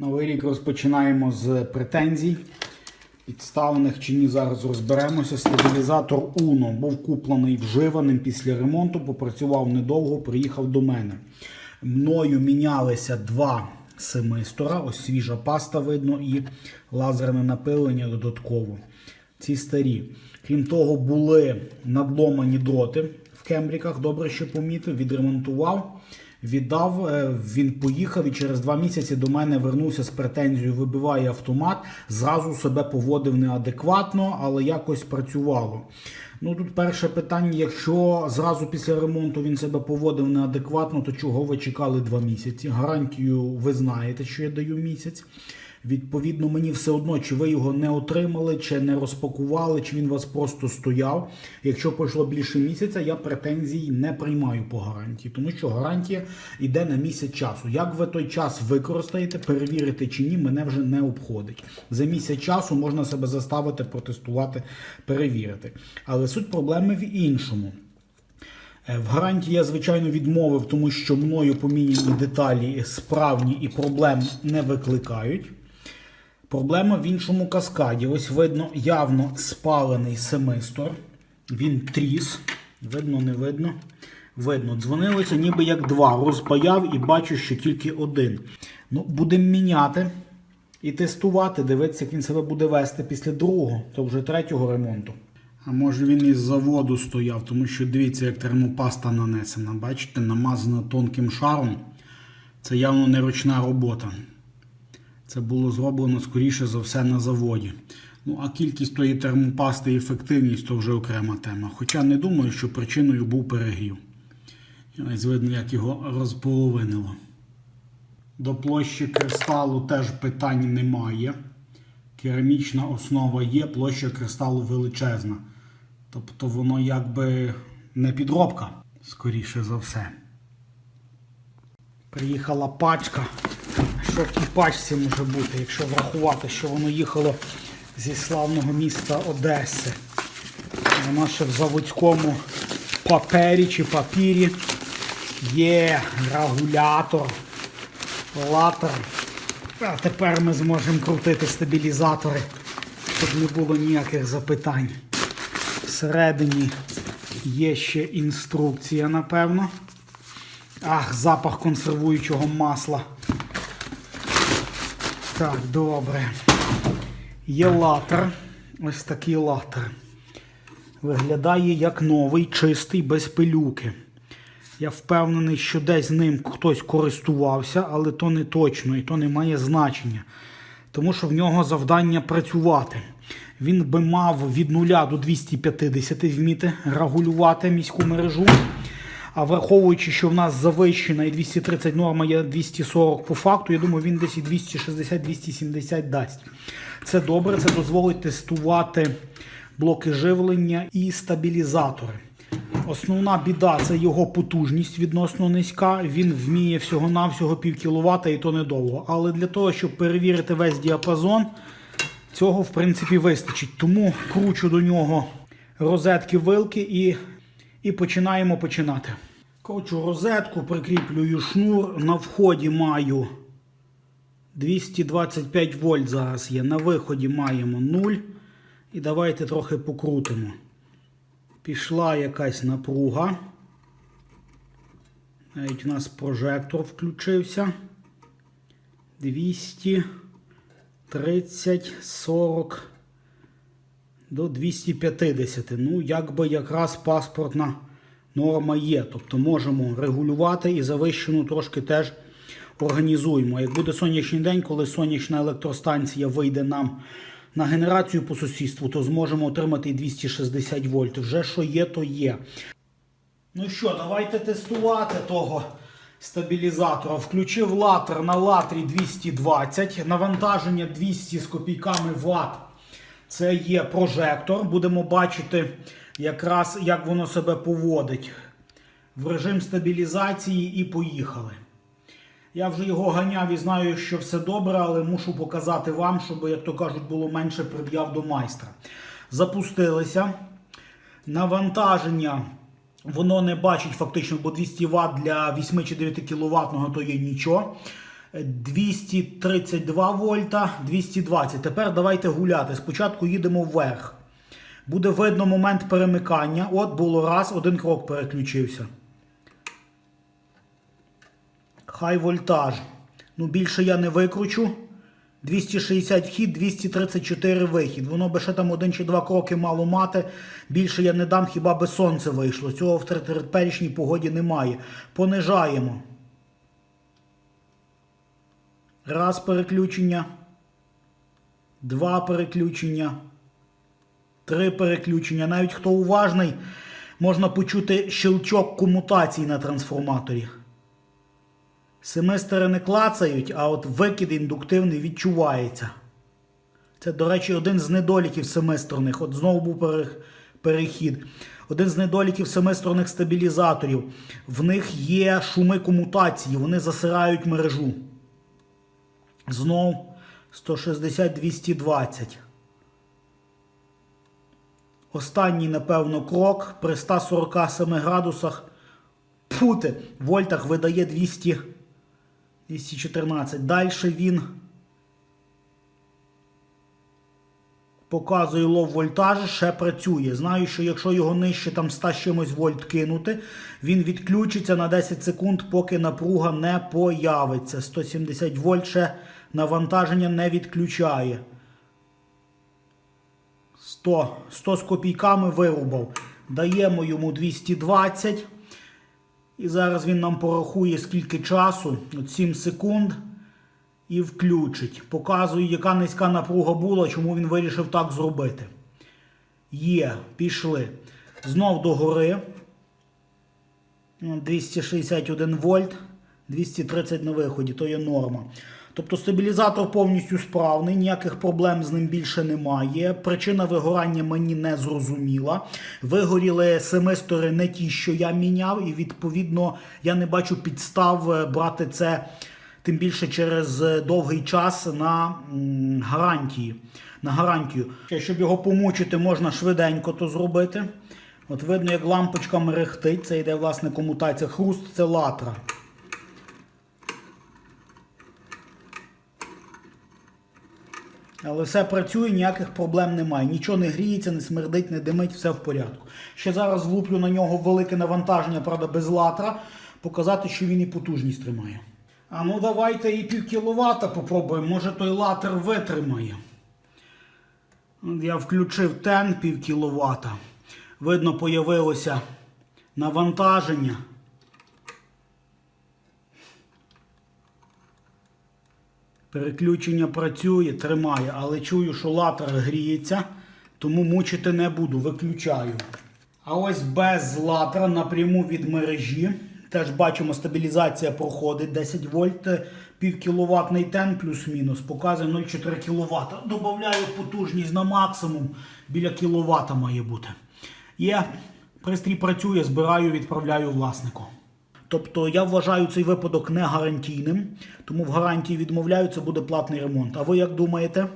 Новий рік розпочинаємо з претензій. Підставлених чи ні, зараз розберемося. Стабілізатор Uno був куплений вживаним після ремонту, попрацював недовго, приїхав до мене. Мною мінялися два семистора, ось свіжа паста видно, і лазерне напилення додатково. Ці старі. Крім того, були надломані дроти в кембріках, добре, що помітив, відремонтував. Віддав, е, він поїхав і через два місяці до мене вернувся з претензією, вибиває автомат. Зразу себе поводив неадекватно, але якось працювало. Ну тут перше питання: якщо зразу після ремонту він себе поводив неадекватно, то чого ви чекали два місяці? Гарантію ви знаєте, що я даю місяць. Відповідно, мені все одно, чи ви його не отримали, чи не розпакували, чи він вас просто стояв. Якщо пройшло більше місяця, я претензій не приймаю по гарантії, тому що гарантія йде на місяць часу. Як ви той час використаєте, перевірите чи ні, мене вже не обходить. За місяць часу можна себе заставити, протестувати, перевірити. Але суть проблеми в іншому. Е, В гарантії я, звичайно, відмовив, тому що мною поміняні деталі справні і проблем не викликають. Проблема в іншому каскаді. Ось видно явно спалений семистор. Він тріс. Видно, не видно. Видно, дзвонилося ніби як два. Розпаяв і бачу, що тільки один. Ну, будемо міняти і тестувати. Дивитися, як він себе буде вести після другого, то вже третього ремонту. А може він із заводу стояв, тому що дивіться, як термопаста нанесена. Бачите, намазана тонким шаром. Це явно не ручна робота. Це було зроблено скоріше за все на заводі. Ну, а кількість тої термопасти і ефективність то вже окрема тема. Хоча не думаю, що причиною був перегрів. І Ось видно, як його розполовинило. До площі кристалу теж питань немає. Керамічна основа є, площа кристалу величезна. Тобто воно якби не підробка, скоріше за все. Приїхала пачка. Що в тій пачці може бути, якщо врахувати, що воно їхало зі славного міста Одеси. Вона ще в заводському папері чи папірі є регулятор, латер. А тепер ми зможемо крутити стабілізатори, щоб не було ніяких запитань. Всередині є ще інструкція, напевно. Ах, запах консервуючого масла. Так, добре. Є латер. Ось такий латер. Виглядає як новий, чистий, без пилюки. Я впевнений, що десь ним хтось користувався, але то не точно і то не має значення. Тому що в нього завдання працювати. Він би мав від 0 до 250 вміти регулювати міську мережу. А враховуючи, що в нас завищена і 230 норма є 240 по факту, я думаю, він десь і 260-270 дасть. Це добре, це дозволить тестувати блоки живлення і стабілізатори. Основна біда це його потужність відносно низька. Він вміє всього-навсього пів кіловата і то недовго. Але для того, щоб перевірити весь діапазон, цього в принципі вистачить. Тому кручу до нього розетки вилки і, і починаємо починати. Кручу розетку, прикріплюю шнур. На вході маю 225 вольт зараз є. На виході маємо 0. І давайте трохи покрутимо. Пішла якась напруга. Навіть у нас прожектор включився. 200, 30, 40 до 250. Ну, якби якраз паспортна норма є. Тобто можемо регулювати і завищену трошки теж організуємо. Як буде сонячний день, коли сонячна електростанція вийде нам на генерацію по сусідству, то зможемо отримати і 260 вольт. Вже що є, то є. Ну що, давайте тестувати того стабілізатора. Включив латер на латрі 220, навантаження 200 з копійками Вт. Це є прожектор. Будемо бачити якраз, як воно себе поводить в режим стабілізації і поїхали. Я вже його ганяв і знаю, що все добре, але мушу показати вам, щоб, як то кажуть, було менше пред'яв до майстра. Запустилися. Навантаження воно не бачить фактично, бо 200 Вт для 8 чи 9 кВт то є нічого. 232 вольта, 220. Тепер давайте гуляти. Спочатку їдемо вверх. Буде видно момент перемикання. От було раз, один крок переключився. Хай вольтаж. Ну, більше я не викручу. 260 вхід, 234 вихід. Воно би ще там один чи два кроки мало мати. Більше я не дам, хіба би сонце вийшло. Цього в теперішній погоді немає. Понижаємо. Раз переключення. Два переключення. Три переключення. Навіть хто уважний, можна почути щелчок комутації на трансформаторі. Семестри не клацають, а от викид індуктивний відчувається. Це, до речі, один з недоліків семестрних. От знову був перехід. Один з недоліків семестрних стабілізаторів. В них є шуми комутації, вони засирають мережу. Знов 160-220. Останній, напевно, крок при 147 градусах пути, вольтах видає 200, 214. Далі він показує лов вольтаж, ще працює. Знаю, що якщо його нижче там 100 чимось вольт кинути, він відключиться на 10 секунд, поки напруга не появиться. 170 вольт ще навантаження не відключає. 100, 100 з копійками вирубав. Даємо йому 220. І зараз він нам порахує скільки часу, от 7 секунд, і включить. Показує, яка низька напруга була, чому він вирішив так зробити. Є, пішли. Знов до гори. 261 вольт, 230 на виході, то є норма. Тобто стабілізатор повністю справний, ніяких проблем з ним більше немає. Причина вигорання мені не зрозуміла. Вигоріли семестори не ті, що я міняв, і відповідно я не бачу підстав е, брати це тим більше через е, довгий час на гарантії. На гарантію. Щоб його помучити, можна швиденько то зробити. От видно, як лампочка мерехтить. Це йде власне комутація. Хруст це латра. Але все працює, ніяких проблем немає. Нічого не гріється, не смердить, не димить, все в порядку. Ще зараз влуплю на нього велике навантаження, правда, без латра, показати, що він і потужність тримає. А ну давайте і пів кіловата попробуємо, може той латер витримає. Я включив тен пів кіловата. Видно, появилося навантаження. Переключення працює, тримає, але чую, що латер гріється, тому мучити не буду, виключаю. А ось без латера напряму від мережі. Теж бачимо, стабілізація проходить 10 вольт, пів кіловатний тен плюс-мінус, показує 0,4 кВт. Добавляю потужність на максимум, біля кіловата має бути. Є, пристрій працює, збираю, відправляю власнику. Тобто я вважаю цей випадок не гарантійним, тому в гарантії відмовляю, це буде платний ремонт. А ви як думаєте?